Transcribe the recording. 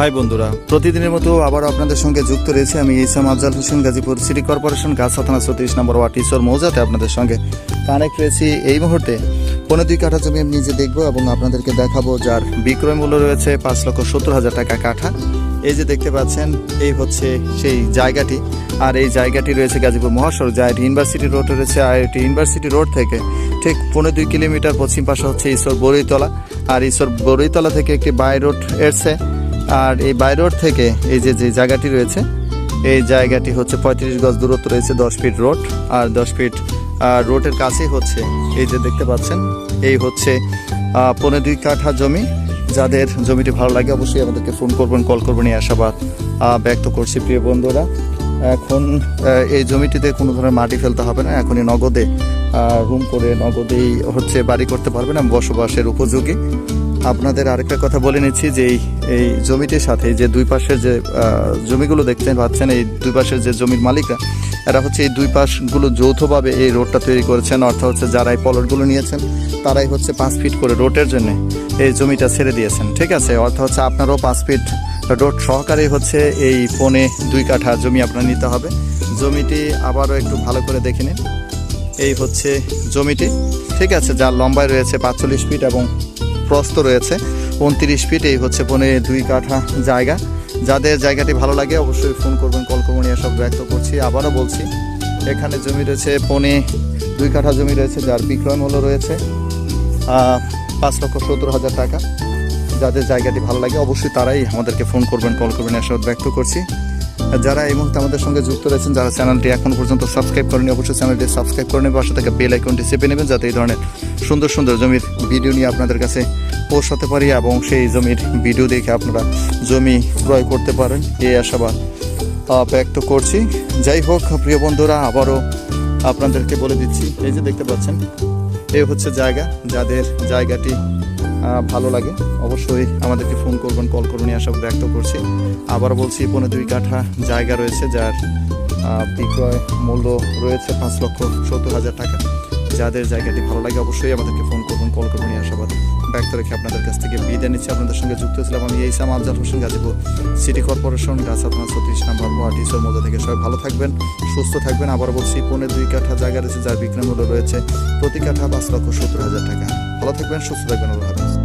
High বন্ধুরা, প্রতিদিনের মতো আবার আপনাদের সঙ্গে যুক্ত রয়েছে আমি ইসাম আফজাল হোসেন, গাজীপুর সিটি কর্পোরেশন, গাছা থানা ছত্রিশ নম্বর ওয়ার্ড, ঈশ্বর মৌজাতে আপনাদের সঙ্গে কানেক্ট রয়েছি। এই মুহূর্তে পনেরো দুই কাঠা জমি আমি নিজে দেখব এবং আপনাদেরকে দেখাবো যার বিক্রয় মূল্য রয়েছে পাঁচ লক্ষ সত্তর হাজার টাকা কাঠা। এই যে দেখতে পাচ্ছেন, এই হচ্ছে সেই জায়গাটি। আর এই জায়গাটি রয়েছে গাজীপুর মহাসড়ক, যা এটি ইউনিভার্সিটি রোড রয়েছে। এটি ইউনিভার্সিটি রোড থেকে ঠিক পনেরো দুই কিলোমিটার পশ্চিম পাশে হচ্ছে ঈশ্বর বরৈতলা আর ঈশ্বর বরৈতলা থেকে একটি বাই রোড এসছে। আর এই বাই রোড থেকে এই যে যে জায়গাটি রয়েছে, এই জায়গাটি হচ্ছে পঁয়ত্রিশ গজ দূরত্ব রয়েছে দশ ফিট রোড, আর দশ ফিট রোডের কাছেই হচ্ছে, এই যে দেখতে পাচ্ছেন, এই হচ্ছে পনেরো দুই কাঠা জমি। যাদের জমিটি ভালো লাগে অবশ্যই আমাদেরকে ফোন করবেন, কল করবেন, এই আশাবাদ ব্যক্ত করছি প্রিয় বন্ধুরা। এখন এই জমিটিতে কোনো ধরনের মাটি ফেলতে হবে না, এখনই নগদে রুম করে নগদেই হচ্ছে বাড়ি করতে পারবেন এবং বসবাসের উপযোগী। আপনাদের আরেকটা কথা বলে নিচ্ছি যে এই জমিটির সাথে যে দুই পাশের যে জমিগুলো দেখতে পাচ্ছেন, এই দুই পাশের যে জমির মালিকরা, এরা হচ্ছে এই দুই পাশগুলো যৌথভাবে এই রোডটা তৈরি করেছেন। অর্থাৎ হচ্ছে যারা এই পলটগুলো নিয়েছেন, তারাই হচ্ছে পাঁচ ফিট করে রোডের জন্য এই জমিটা ছেড়ে দিয়েছেন। ঠিক আছে? অর্থাৎ হচ্ছে আপনারও পাঁচ ফিট রোড সহকারে হচ্ছে এই পনে দুই কাঠা জমি আপনার নিতে হবে। জমিটি আবারও একটু ভালো করে দেখে নিন। এই হচ্ছে জমিটি। ঠিক আছে, যার লম্বায় রয়েছে পাঁচচল্লিশ ফিট এবং প্রস্থ রয়েছে। উনত্রিশ ফিট এই হচ্ছে পনে দুই কাঠা জায়গা। যাদের জায়গাটি ভালো লাগে অবশ্যই ফোন করবেন, কল করবেন, এসব ব্যক্ত করছি। আবারও বলছি, এখানে জমি রয়েছে পনে দুই কাঠা জমি রয়েছে, যার বিক্রয় মূল্য রয়েছে পাঁচ লক্ষ সত্তর হাজার টাকা। যাদের জায়গাটি ভালো লাগে অবশ্যই তারাই আমাদেরকে ফোন করবেন, কল করবেন, এসব ব্যক্ত করছি। যারা এই মুহূর্তে আমাদের সঙ্গে যুক্ত রয়েছেন, যারা চ্যানেলটি এখন পর্যন্ত সাবস্ক্রাইব করেনি অবশ্যই চ্যানেলটি সাবস্ক্রাইব করে নেবেন, পাশে থেকে বেল আইকনটি চেপে নেবেন, যাতে এই ধরনের সুন্দর সুন্দর জমির ভিডিও নিয়ে আপনাদের কাছে পৌঁছাতে পারি এবং সেই জমির ভিডিও দেখে আপনারা জমি ক্রয় করতে পারেন। এই আশাবাদ ব্যক্ত করছি। যাই হোক, প্রিয় বন্ধুরা, আবারও আপনাদেরকে বলে দিচ্ছি, এই যে দেখতে পাচ্ছেন এই হচ্ছে জায়গা। যাদের জায়গাটি ভালো লাগে, অবশ্যই আমাদেরকে ফোন করবেন, কল করবেন এসব ব্যক্ত করছি। আবার বলছি পনেরো দুই কাঠা জায়গা রয়েছে, যার বিক্রয় মূল্য রয়েছে পাঁচ লক্ষ সত্তর হাজার টাকা। যাদের জায়গাটি ভালো লাগে অবশ্যই আমাদেরকে ফোন করবেন কল করবেন এই আশাবাদ ব্যক্ত রেখে আপনাদের কাছ থেকে বিদায় নিচ্ছি। আপনাদের সঙ্গে যুক্ত ছিলাম আমি এইসাম আফজাল হোসেন, গাজীপুর সিটি কর্পোরেশন গাছা থানা ছত্রিশ নাম্বার ওয়ার্ড ইসোর মধ্যে থেকে। সবাই ভালো থাকবেন, সুস্থ থাকবেন। আবার বলছি, পৌনে দুই কাঠা জায়গা রয়েছে, যার বিক্রয় মূল্য রয়েছে প্রতি কাঠা পাঁচ লক্ষ সত্তর হাজার টাকা। ভালো থাকবেন, সুস্থ থাকবেন, আল্লাহ হাফেজ।